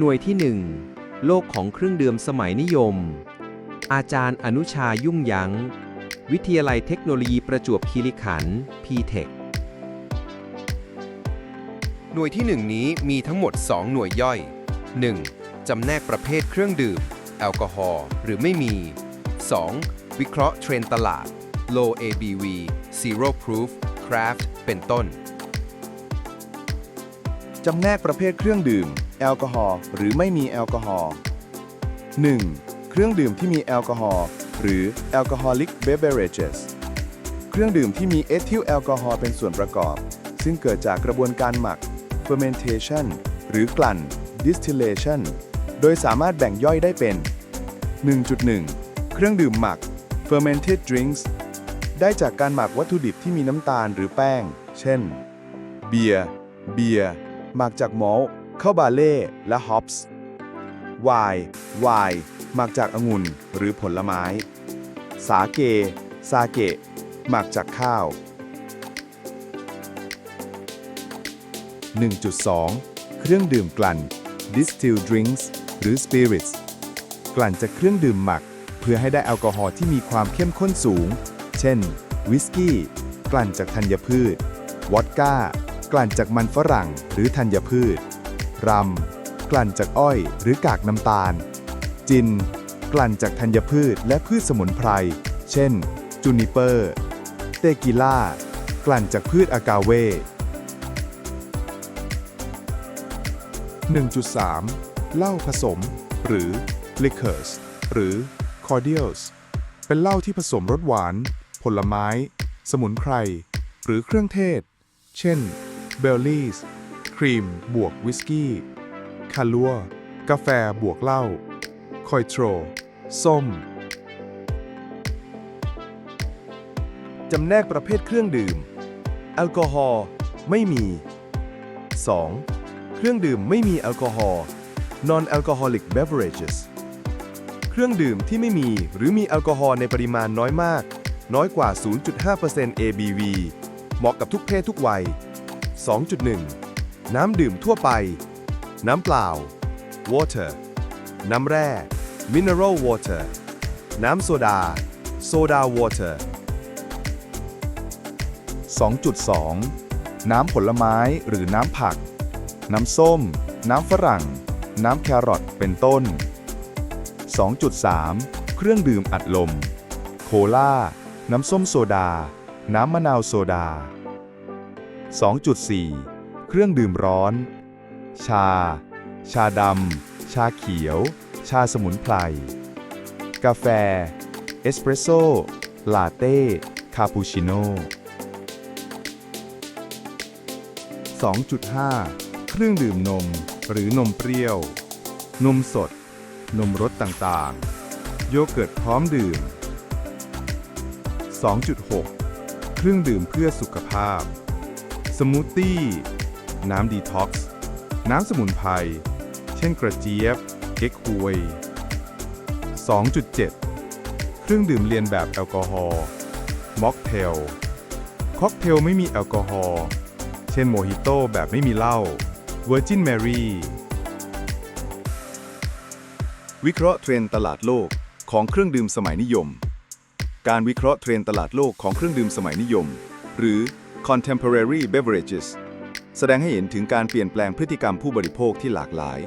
หน่วยที่ 1 โลกของเครื่องดื่มสมัยนิยม อาจารย์อนุชายุ่งยั้ง วิทยาลัยเทคโนโลยีประจวบคีรีขันธ์ P-Tech หน่วยที่ 1 นี้มีทั้งหมด 2 หน่วยย่อย 1. จำแนกประเภทเครื่องดื่ม แอลกอฮอล์หรือไม่มี 2. วิเคราะห์เทรนด์ตลาด low ABV zero proof craft เป็นต้น จำแนกประเภทเครื่องดื่ม แอลกอฮอล์หรือไม่มีแอลกอฮอล์ 1. เครื่องดื่มที่มีแอลกอฮอล์หรือ alcoholic beverages เครื่องดื่มที่มีเอทิลแอลกอฮอล์เป็นส่วนประกอบ ซึ่งเกิดจากกระบวนการหมัก fermentation หรือกลั่น distillation โดยสามารถแบ่งย่อยได้เป็น 1.1 เครื่องดื่มหมัก fermented drinks ได้จากการหมักวัตถุดิบที่มีน้ำตาลหรือแป้ง เช่น เบียร์ เบียร์ หมักจากมอลข้าวบาเล่และฮอปส์ไวน์ไวน์หมักจากองุ่นหรือผลไม้ สาเก ซาเกะ หมักจากข้าว 1.2 เครื่องดื่มกลั่น distilled drinks หรือ spirits กลั่นจากเครื่องดื่มหมัก เพื่อให้ได้แอลกอฮอล์ที่มีความเข้มข้นสูง เช่น วิสกี้ กลั่นจากธัญพืช วอดก้า กลั่นจากมันฝรั่งหรือธัญพืชรัมกลั่นจากอ้อยหรือกากน้ำตาล จิน กลั่นจากธัญพืชและพืชสมุนไพร เช่น จูนิเปอร์ เตกิล่า กลั่นจากพืชอากาเว 1.3 เหล้าผสม หรือ liquors หรือ cordials เป็นเหล้าที่ผสมรสหวาน ผลไม้ สมุนไพร หรือเครื่องเทศ เช่น เบลลี่สครีม บวกวิสกี้ คาลัว กาแฟบวกเหล้า คอยโตรส้ม จำแนกประเภทเครื่องดื่ม แอลกอฮอล์ไม่มี 2. เครื่องดื่มไม่มีแอลกอฮอล์ non-alcoholic beverages เครื่องดื่มที่ไม่มีหรือมีแอลกอฮอล์ในปริมาณน้อยมาก น้อยกว่า 0.5% ABV เหมาะกับทุกเพศทุกวัย 2.1 น้ำดื่มทั่วไป น้ำเปล่า water น้ำแร่ mineral water น้ำโซดา soda water 2.2 น้ำผลไม้หรือน้ำผัก น้ำส้ม น้ำฝรั่ง น้ำแครอทเป็นต้น 2.3 เครื่องดื่มอัดลม โคลา น้ำส้มโซดา น้ำมะนาวโซดา 2.4 เครื่องดื่มร้อน ชา ชาดำ ชาเขียว ชาสมุนไพร กาแฟ เอสเปรสโซ่ ลาเต้ คาปูชิโน่ 2.5 เครื่องดื่มนม หรือนมเปรี้ยว นมสด นมรสต่างๆ โยเกิร์ตพร้อมดื่ม 2.6 เครื่องดื่มเพื่อสุขภาพ สมูทตี้ น้ำดีท็อกซ์ น้ำสมุนไพร เช่นกระเจี๊ยบ เก๊กฮวย 2.7 เครื่องดื่มเลียนแบบแอลกอฮอล์ ม็อกเทล ค็อกเทลไม่มีแอลกอฮอล์ เช่นโมฮิโต้แบบไม่มีเหล้า Virgin Mary วิเคราะห์เทรนตลาดโลกของเครื่องดื่มสมัยนิยม การวิเคราะห์เทรนตลาดโลกของเครื่องดื่มสมัยนิยม หรือ contemporary beverages แสดงให้เห็นถึงการเปลี่ยนแปลงพฤติกรรมผู้บริโภคที่หลากหลาย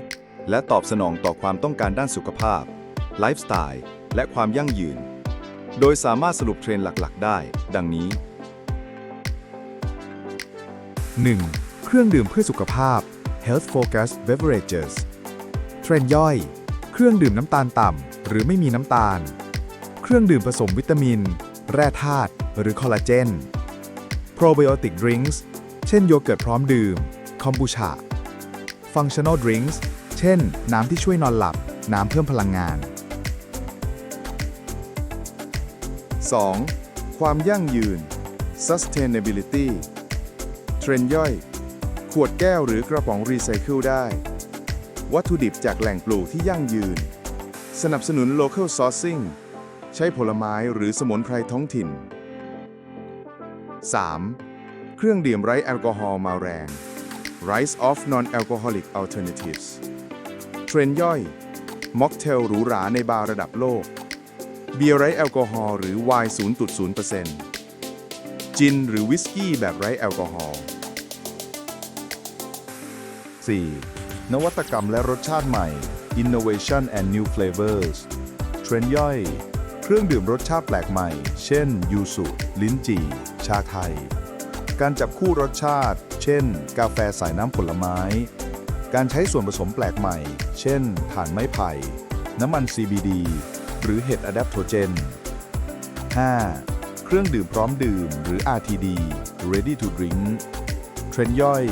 และตอบสนองต่อความต้องการด้านสุขภาพ ไลฟ์สไตล์ และความยั่งยืน โดยสามารถสรุปเทรนด์หลักๆ ได้ ดังนี้ 1. เครื่องดื่มเพื่อสุขภาพ Health Focused Beverages เทรนด์ย่อย เครื่องดื่มน้ำตาลต่ำหรือไม่มีน้ำตาล เครื่องดื่มผสมวิตามิน แร่ธาตุหรือคอลลาเจน Probiotic Drinks เช่นโยเกิร์ตพร้อมดื่ม คอมบูชา Functional Drinks เช่น น้ำที่ช่วยนอนหลับ น้ำเพิ่มพลังงาน 2. ความยั่งยืน Sustainability เทรนย่อย ขวดแก้วหรือกระป๋องรีไซเคิลได้ วัตถุดิบจากแหล่งปลูกที่ยั่งยืน สนับสนุน local sourcing ใช้ผลไม้หรือสมุนไพรท้องถิ่น 3. เครื่องดื่มไร้แอลกอฮอล์มาแรง Rise of Non-Alcoholic Alternatives เทรนย่อย ม็อกเทลหรูหราในบาร์ระดับโลก เบียร์ไร้แอลกอฮอล์หรือไวน์0.0%จินหรือวิสกี้แบบไร้แอลกอฮอล์ 4. นวัตกรรมและรสชาติใหม่ Innovation and New Flavors เทรนย่อย เครื่องดื่มรสชาติแปลกใหม่ เช่น ยูสุ ลิ้นจี่ ชาไทย การจับคู่รสชาติ เช่น กาแฟสายน้ำผลไม้ การใช้ส่วนผสมแปลกใหม่ เช่น ถ่านไม้ไผ่ น้ำมัน CBD หรือเห็ดอะแดปโทเจน 5. เครื่องดื่มพร้อมดื่ม หรือ RTD Ready to Drink เทรนย่อย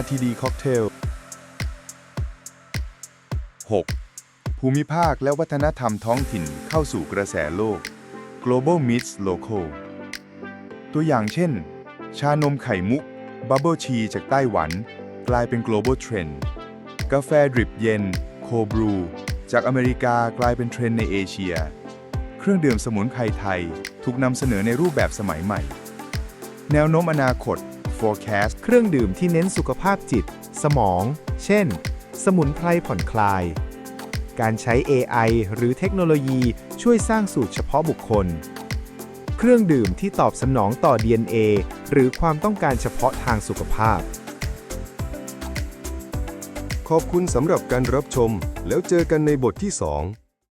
RTD Cocktail 6. ภูมิภาคและวัฒนธรรมท้องถิ่นเข้าสู่กระแสโลก Global Meets Local ตัวอย่างเช่น ชานมไข่มุก Bubble Tea จากไต้หวัน กลายเป็น Global Trend กาแฟดริปเย็น Cold Brew จากอเมริกากลายเป็นเทรนในเอเชีย เครื่องดื่มสมุนไพรไทย ถูกนำเสนอในรูปแบบสมัยใหม่ แนวโน้มอนาคต forecast เครื่องดื่มที่เน้นสุขภาพจิต สมอง เช่น สมุนไพรผ่อนคลาย การใช้ AI หรือเทคโนโลยีช่วยสร้างสูตรเฉพาะบุคคล เครื่องดื่มที่ตอบสนองต่อ DNA หรือความต้องการเฉพาะทางสุขภาพ ขอบคุณสำหรับการรับชม แล้วเจอกันในบทที่ 2